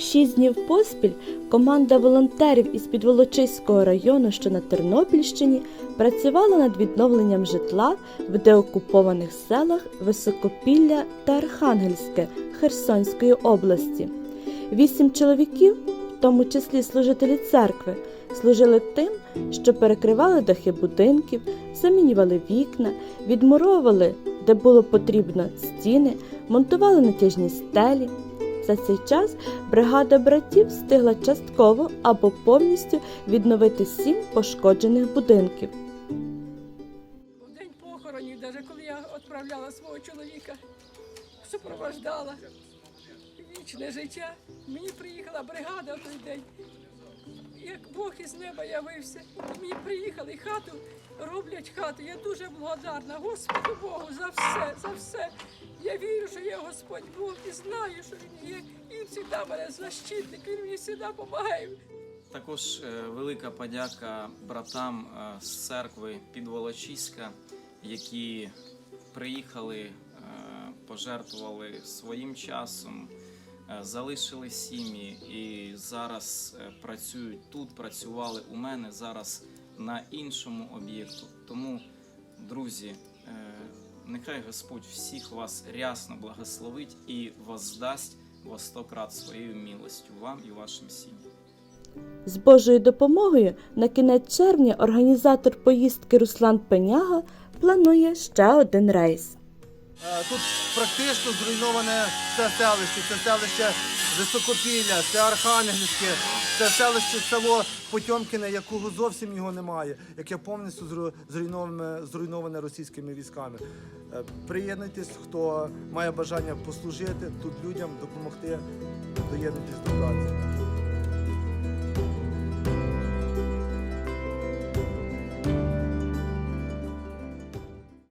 Шість днів поспіль команда волонтерів із Підволочиського району, що на Тернопільщині, працювала над відновленням житла в деокупованих селах Високопілля та Архангельське Херсонської області. Вісім чоловіків, в тому числі служителі церкви, служили тим, що перекривали дахи будинків, замінювали вікна, відмуровували, де було потрібно, стіни, монтували натяжні стелі. За цей час бригада братів встигла частково або повністю відновити сім пошкоджених будинків. У день похоронів, навіть коли я відправляла свого чоловіка, супровождала вічне життя, мені приїхала бригада в той день. Як Бог із неба явився, мені приїхали хату роблять хату. Я дуже благодарна Господу Богу за все, за все. Я вірю, що є Господь Бог і знаю, що Він є. І Він завжди мене защитник, він мені завжди допомагає. Також е, велика подяка братам е, з церкви Підволочиська, які приїхали, е, пожертвували своїм часом, залишили сім'ї і зараз працюють тут, працювали у мене зараз на іншому об'єкту. Тому, друзі, нехай Господь всіх вас рясно благословить і воздасть во сто крат своєю милостю вам і вашим сім'ям. З Божою допомогою на кінець червня організатор поїздки Руслан Пеняга планує ще один рейс. Е, Тут практично зруйноване це селище, це селище Високопілля, це Архангельське, це селище село Потьомкіне, якого зовсім його немає, яке повністю зруйноване, зруйноване російськими військами. Е, Приєднуйтесь, хто має бажання послужити тут людям, допомогти, доєднуйтесь до праці.